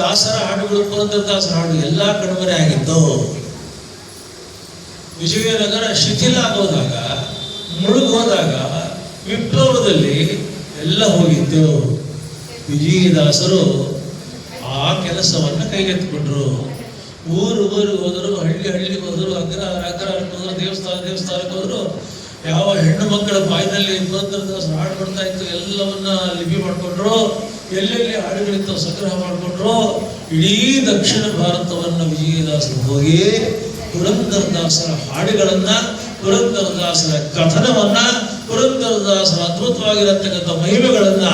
ದಾಸರ ಹಾಡುಗಳು ಪುರಂದರದಾಸರ ಹಾಡು ಎಲ್ಲ ಕಣ್ಮರೆ ಆಗಿತ್ತು. ವಿಜಯನಗರ ಶಿಥಿಲ ಆಗೋದಾಗ, ಮುಳುಗೋದಾಗ, ವಿಪ್ಲವದಲ್ಲಿ ಎಲ್ಲ ಹೋಗಿದ್ದು ವಿಜಯದಾಸರು ಆ ಕೆಲಸವನ್ನು ಕೈಗೆತ್ತಿಕೊಂಡ್ರು. ಊರು ಊರಿಗೆ ಹೋದರು, ಹಳ್ಳಿ ಹಳ್ಳಿಗೆ ಹೋದರು ಅಗ್ರ ಅಗ್ರ ಹೋದರು ದೇವಸ್ಥಾನ ದೇವಸ್ಥಾನಕ್ಕೆ ಹೋದರು. ಯಾವ ಹೆಣ್ಣು ಮಕ್ಕಳ ಬಾಯಿನಲ್ಲಿ ಪುರಂದರದಾಸರು ಹಾಡು ಬರ್ತಾ ಇತ್ತು, ಎಲ್ಲವನ್ನ ಲಿಪಿ ಮಾಡಿಕೊಂಡ್ರು. ಎಲ್ಲೆಲ್ಲಿ ಹಾಡುಗಳಿತ್ತು ಸಂಗ್ರಹ ಮಾಡಿಕೊಂಡ್ರೋ, ಇಡೀ ದಕ್ಷಿಣ ಭಾರತವನ್ನು ವಿಜಯದಾಸರು ಹೋಗಿ ಪುರಂದರದಾಸರ ಹಾಡುಗಳನ್ನ ಕಥನವನ್ನ, ಪುರಂದರದಾಸರ ಅದ್ಭುತವಾಗಿರತಕ್ಕಂಥ ಮಹಿಮೆಗಳನ್ನ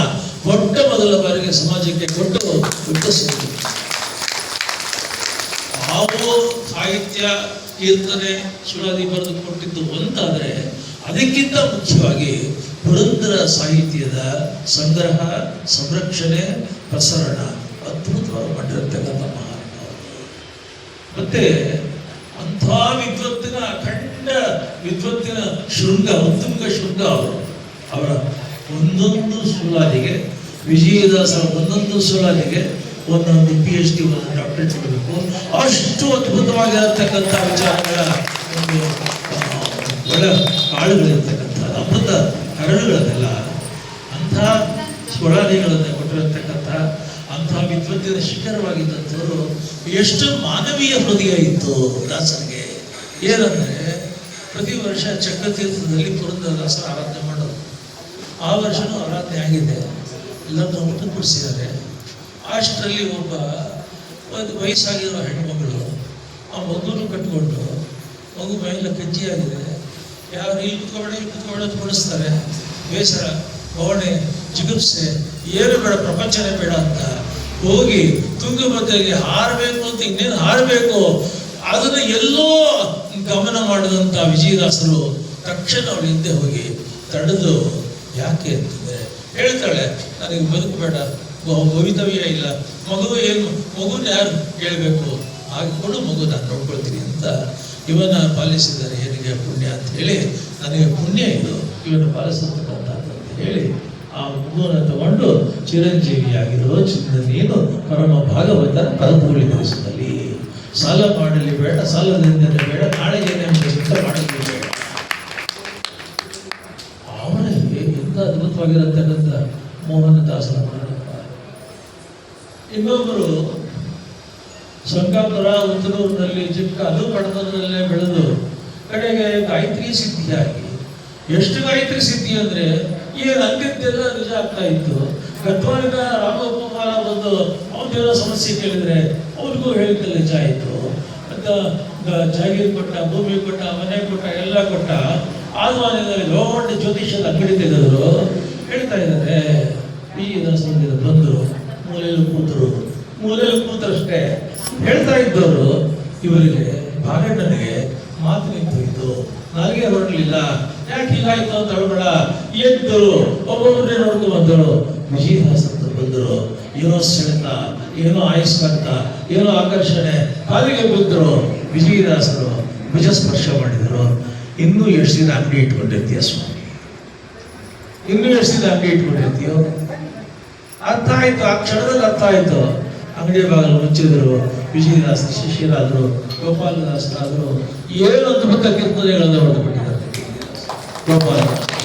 ಮೊಟ್ಟ ಮೊದಲ ಬಾರಿಗೆ ಸಮಾಜಕ್ಕೆ ಕೊಟ್ಟು ನಾವು ಸಾಹಿತ್ಯ, ಕೀರ್ತನೆ ಸುಳಾದಿ ಬರೆದು ಕೊಟ್ಟಿದ್ದು ಒಂದಾದರೆ, ಅದಕ್ಕಿಂತ ಮುಖ್ಯವಾಗಿ ಪುರಂದರ ಸಾಹಿತ್ಯದ ಸಂಗ್ರಹ ಸಂರಕ್ಷಣೆ, ಪ್ರಸರಣ ಅದ್ಭುತವಾಗಿ ಮಾಡಿರತಕ್ಕಂಥ ಮಹಾನುಭಾವರು ಮತ್ತೆ ಅಂಥ ವಿದ್ವತ್ತಿನ ಅಖಂಡ ವಿದ್ವತ್ತಿನ ಶೃಂಗ, ಉತ್ತುಂಗ ಶೃಂಗ ಅವರು, ಅವರ ಒಂದೊಂದು ಸುಳಾದಿಗೆ ವಿಜಯದಾಸರ ಒಂದೊಂದು ಸುಳಾದಿಗೆ ಒಂದೊಂದು ಪಿ ಎಚ್ ಡಿ ಒಂದು ಡಾಕ್ಟರೇಟ್ ಕೊಡಬೇಕು ಅಷ್ಟು ಅದ್ಭುತವಾಗಿರತಕ್ಕಂಥ ವಿಚಾರಗಳ ಒಂದು ಒಳ ಕಾಳುಗಳಿರ್ತಕ್ಕಂಥ ಅದ್ಭುತ ಹರಳುಗಳನ್ನೆಲ್ಲ ಅಂಥ ಸ್ವರಾದಿಗಳನ್ನು ಕೊಟ್ಟಿರತಕ್ಕಂಥ ಅಂಥ ವಿದ್ವತ್ತಿನ ಶಿಖರವಾಗಿದ್ದಂಥವರು ಎಷ್ಟು ಮಾನವೀಯ ಹೃದಯ ಇತ್ತು ದಾಸರಿಗೆ. ಏನಂದರೆ, ಪ್ರತಿ ವರ್ಷ ಚಕ್ರತೀರ್ಥದಲ್ಲಿ ಪುರಂದರದಾಸರ ಆರಾಧನೆ ಮಾಡೋದು. ಆ ವರ್ಷನೂ ಆರಾಧನೆ ಆಗಿದೆ. ಎಲ್ಲರನ್ನು ಊಟ ಕೊಡಿಸಿದ್ದಾರೆ. ಅಷ್ಟರಲ್ಲಿ ಒಬ್ಬ ಒಂದು ವಯಸ್ಸಾಗಿರೋ ಹೆಣ್ಮಗಳು ಆ ಮಗುನು ಕಟ್ಕೊಂಡು ಮಗು ಮೈಯೆಲ್ಲ ಕಜ್ಜಿಯಾಗಿದೆ. ಯಾರು ಇಲ್ಲಿ ಕುತ್ಕೊಬೇಡ ಇಲ್ಲಿ ಅಂತ ಕೊಡಿಸ್ತಾರೆ. ಬೇಸರ ಭವಣೆ ಜಿಗುಪ್ಸೆ ಏನು ಬೇಡ, ಪ್ರಪಂಚನೇ ಬೇಡ ಅಂತ ಹೋಗಿ ತುಂಗಭದ್ರೆಗೆ ಹಾರಬೇಕು ಅಂತ ಇನ್ನೇನು ಹಾರಬೇಕು? ಅದನ್ನು ಎಲ್ಲೋ ಗಮನ ಮಾಡಿದಂಥ ವಿಜಯದಾಸರು ತಕ್ಷಣ ಅವಳ ಹಿಂದೆ ಹೋಗಿ ತಡೆದು ಯಾಕೆ ಅಂತಂದರೆ ಹೇಳ್ತಾಳೆ, ನನಗೆ ಬದುಕಬೇಡ ಬೇಡ ಭವಿತವ್ಯ ಇಲ್ಲ, ಮಗು ಏನು, ಮಗುನ ಯಾರು ಕೇಳಬೇಕು ಹಾಗೆ ಕೊಡು ಮಗು, ನಾನು ನೋಡ್ಕೊಳ್ತೀನಿ ಅಂತ ಇವನ ಪಾಲಿಸಿದರೆ ಏನಿಗೆ ಪುಣ್ಯ ಅಂತ ಹೇಳಿ, ನನಗೆ ಪುಣ್ಯ ಇದು ಇವನು ಪಾಲಿಸತಕ್ಕಂಥ ಅಂತ ಹೇಳಿ ಆ ಮಗುವನ್ನು ತಗೊಂಡು ಚಿರಂಜೀವಿಯಾಗಿರೋ ಚಿನ್ನ ನೀನು ಪರಮ ಭಾಗವತರ ಪರಪೂರ್ಣಗೊಳಿಸಿದಲ್ಲಿ ಸಾಲ ಮಾಡಲಿ ಬೇಡ, ಸಾಲದಿಂದ ಬೇಡ ನಮಗೆ ಸುತ್ತ ಮಾಡಲಿ ಬೇಡ. ಅವರಲ್ಲಿ ಎಂತ ಅದ್ಭುತವಾಗಿರತಕ್ಕಂಥ ಮೋಹನ ದಾಸರ ಇನ್ನೊಬ್ಬರು ಸಂಕಾಪುರ ಉತ್ತರೂರಿನಲ್ಲಿ, ಚಿಕ್ಕ, ಅದು ಪಡೆದಲ್ಲೇ ಬೆಳೆದು, ಕಡೆಗೆ ಗಾಯತ್ರಿ ಸಿದ್ಧಿಯಾಗಿ. ಎಷ್ಟು ಗಾಯತ್ರಿ ಸಿದ್ಧಿ ಅಂದ್ರೆ ಏನು ರಂಗದ್ದೆಲ್ಲ ನಿಜ ಆಗ್ತಾ ಇತ್ತು ಗದ್ವಾಲಿನ ರಾಮಗೋಪಾಲ ಬಂದು ಅವ್ರದ್ದೆಲ್ಲ ಸಮಸ್ಯೆ ಕೇಳಿದ್ರೆ ಅವ್ರಿಗೂ ಹೇಳಿದ್ದ ನಿಜ ಆಯಿತು ಅಂತ ಜಾಗೀರ್ ಕೊಟ್ಟ, ಭೂಮಿ ಕೊಟ್ಟ, ಮನೆ ಕೊಟ್ಟ, ಎಲ್ಲ ಕೊಟ್ಟ. ಆದ್ವಾನಿನಲ್ಲಿ ದೊಡ್ಡ ಜ್ಯೋತಿಷ್ಯದ ಅಂಗಡಿ ಹೇಳ್ತಾ ಇದ್ದಾರೆ, ಈ ದಾಸರಿಂದ ಬಂದರು ಮೂಲೆಯಲ್ಲಿ ಕೂತರು. ಮೂಲೆಯಲ್ಲಿ ಕೂತರಷ್ಟೇ. ಹೇಳ್ತಾ ಇದ್ದವರು, ಇವರಿಗೆ ಬಾಗಣ್ಣನಿಗೆ ಮಾತು ನಿಂತೋಯ್ತು ನಾಲ್ಗೆ ಹೊರಡಲಿಲ್ಲ. ಯಾಕೆ ಹೀಗಾಯ್ತು ಅಂತ ಹೇಳ್ಬೇಡ ಎದ್ದರು? ಒಬ್ಬೊಬ್ಬರೇ ನೋಡ್ಕೊಂಡು ಬಂದರು ವಿಜಯದಾಸ ಅಂತ ಬಂದರು. ಏನೋ ಸೆಳೆತ, ಏನೋ ಆಯಸ್ಕಾಂತ, ಏನೋ ಆಕರ್ಷಣೆ. ಕಾಲಿಗೆ ಬಿದ್ದರು. ವಿಜಯದಾಸರು ಭುಜ ಸ್ಪರ್ಶ ಮಾಡಿದರು. ಇನ್ನೂ ಎಷ್ಟು ದಿನ ಅಂಗಡಿ ಇಟ್ಕೊಂಡಿರ್ತೀಯ ಸ್ವಾಮಿ? ಇನ್ನೂ ಎಷ್ಟು ದಿನ ಅಂಗಡಿ ಇಟ್ಕೊಂಡಿರ್ತೀಯೋ? ಅರ್ಥ ಆಯ್ತು. ಆ ಕ್ಷಣದಲ್ಲಿ ಅರ್ಥ ಆಯ್ತು. ಅಂಗಡಿ ಬಾಗಿಲು ಮುಚ್ಚಿದ್ರು. ವಿಜಯದಾಸರು ಶಿಷ್ಯರಾದರು, ಗೋಪಾಲದಾಸರಾದರು. ಏನು ಅದ್ಭುತ ಕೀರ್ತನೆಗಳನ್ನು Vamos embora.